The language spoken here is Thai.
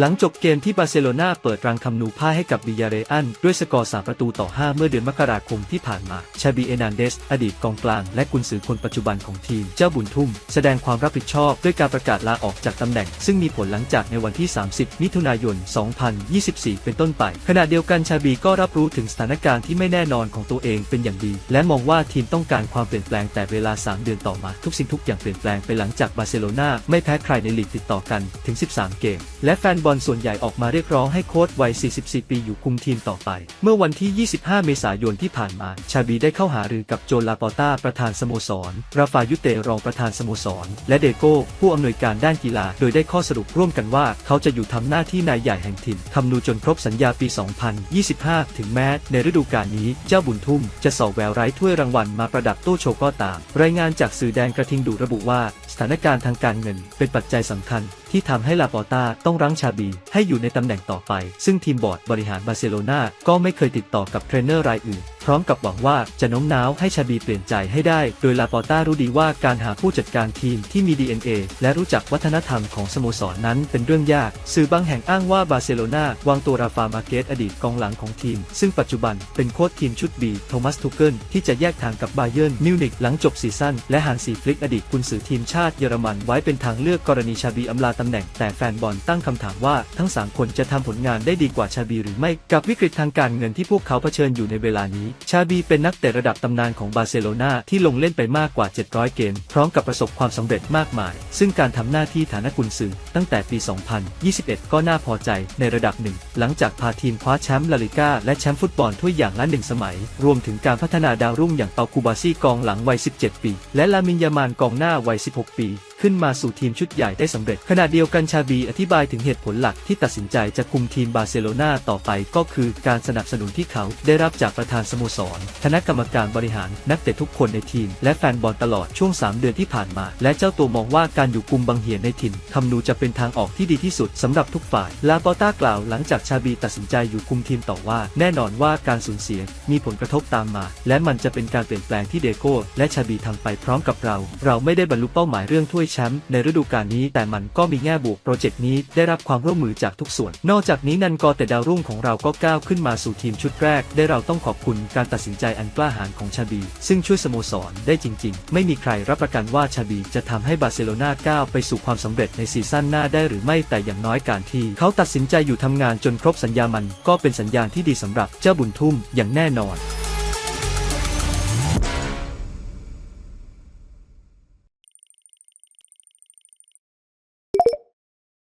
หลังจบเกมที่บาร์เซโลนาเปิดรังคำนูพ่ายให้กับบิยาเรอัน ด้วยสกอร์ 3 ประตูต่อ 5 เมื่อเดือนมกราคมที่ผ่านมา ชาบีเอนันเดส อดีตกองกลางและกุนซือคนปัจจุบันของทีม เจ้าบุญทุ่ม แสดงความรับผิดชอบด้วยการประกาศลาออกจากตำแหน่ง ซึ่งมีผลหลังจากในวันที่ 30 มิถุนายน 2024 เป็นต้นไป ขณะเดียวกันชาบีก็รับรู้ถึงสถานการณ์ที่ไม่แน่นอนของตัวเองเป็นอย่างดี และมองว่าทีมต้องการความเปลี่ยนแปลงแต่เวลา 3 เดือนต่อมา ทุกสิ่งทุกอย่างเปลี่ยนแปลงไปหลังจากบาร์เซโลนาไม่แพ้ใครในลีกติดต่อกันถึง 13 เกม และแฟนบอลส่วนใหญ่ออกมาเรียกร้องให้โค้ชวัย 44 ปีอยู่คุมทีมต่อไป เมื่อวันที่ 25 เมษายนที่ผ่านมา ชาบีได้เข้าหารือกับโจลาปอต้าประธานสโมสร ราฟายุเตรองประธานสโมสร และเดโก้ ผู้อำนวยการด้านกีฬา โดยได้ข้อสรุปร่วมกันว่า เขาจะอยู่ทำหน้าที่นายใหญ่แห่งทีมคำนูจนครบสัญญาปี 2025 ถึงแม้ในฤดูกาลนี้เจ้าบุญทุ่ม จะสอบแววไร้ถ้วยรางวัลมาประดับตู้โชว์ก็ตาม รายงานจากสื่อแดงกระทิงดูระบุว่า สถานการณ์ทางการเงินเป็นปัจจัยสำคัญ ที่ทำให้ลาปอต้าต้องรั้งชาบีให้อยู่ในตำแหน่งต่อไป ซึ่งทีมบอร์ดบริหารบาร์เซโลนาก็ไม่เคยติดต่อกับเทรนเนอร์รายอื่น พร้อมกับหวังว่าจะโน้มน้าวให้ชาบีเปลี่ยนใจให้ได้ โดยลาปอต้ารู้ดีว่าการหาผู้จัดการทีมที่มี DNA และรู้จักวัฒนธรรมของสโมสรนนั้นเป็นเรื่องยาก สื่อบางแห่งอ้างว่าบาร์เซโลนาวางตัวราฟามาเกตอดีตกองหลังของทีม ซึ่งปัจจุบันเป็นโค้ชทีมชุดบีโทมัสทูเกิลที่จะแยกทางกับบาเยิร์นมิวนิกหลังจบซีซั่นและฮันซีฟลิกอดีตกุนซือทีมชาติเยอรมันไว้เป็นทางเลือกกรณีชาบีอำลาตำแหน่ง แต่แฟนบอลตั้งคำถามว่าทั้งสามคนจะทำผลงานได้ดีกว่าชาบีหรือไม่กับวิกฤตทางการเงินที่พวกเขาเผชิญอยู่ในเวลานี้ชาบีเป็นนักเตะระดับตำนานของบาร์เซโลนาที่ลงเล่นไปมากกว่า 700 เกม พร้อมกับประสบความสำเร็จมากมาย ซึ่งการทำหน้าที่ฐานะกุนซือตั้งแต่ปี 2021 ก็น่าพอใจในระดับหนึ่ง หลังจากพาทีมคว้าแชมป์ลาลิก้าและแชมป์ฟุตบอลถ้วยอย่างละหนึ่งสมัย รวมถึงการพัฒนาดาวรุ่งอย่างเปาคูบาซี่กองหลังวัย 17 ปี และลามินยามานกองหน้าวัย 16 ปี ขึ้นมาสู่ทีมชุดใหญ่ได้สำเร็จ ขณะเดียวกันชาบีอธิบายถึงเหตุผลหลักที่ตัดสินใจจะคุมทีมบาร์เซโลนาต่อไปก็คือการสนับสนุนที่เขาได้รับจากประธานสโมสร คณะกรรมการบริหารนักเตะทุกคนในทีม และแฟนบอลตลอดช่วง 3 เดือนที่ผ่านมา และเจ้าตัวมองว่าการอยู่กุมบังเหียนในถิ่นคำนูจะเป็นทางออกที่ดีที่สุดสำหรับทุกฝ่าย ลาปอต้ากล่าวหลังจากชาบีตัดสินใจอยู่คุมทีมต่อว่า แน่นอนว่าการสูญเสียมีผลกระทบตามมา และมันจะเป็นการเปลี่ยนแปลงที่เดโก้และชาบีทำไปพร้อมกับเรา เราไม่ได้บรรลุเป้าหมายเรื่องถ้วยแชมป์ในฤดูกาลนี้แต่มันก็มีแง่บวกโปรเจกต์นี้ได้รับความร่วมมือจากทุกส่วน นอกจากนี้นันกอแต่ดาวรุ่งของเราก็ก้าวขึ้นมาสู่ทีมชุดแรก ได้เราต้องขอบคุณการตัดสินใจอันกล้าหาญของชาบี ซึ่งช่วยสโมสรได้จริง ๆ ไม่มีใครรับประกันว่าชาบีจะทำให้บาร์เซโลนาก้าวไปสู่ความสำเร็จในซีซั่นหน้าได้หรือไม่แต่อย่างน้อยการที่เขาตัดสินใจอยู่ทำงานจนครบสัญญามันก็เป็นสัญญาณที่ดีสำหรับเจ้าบุญทุ่มอย่างแน่นอน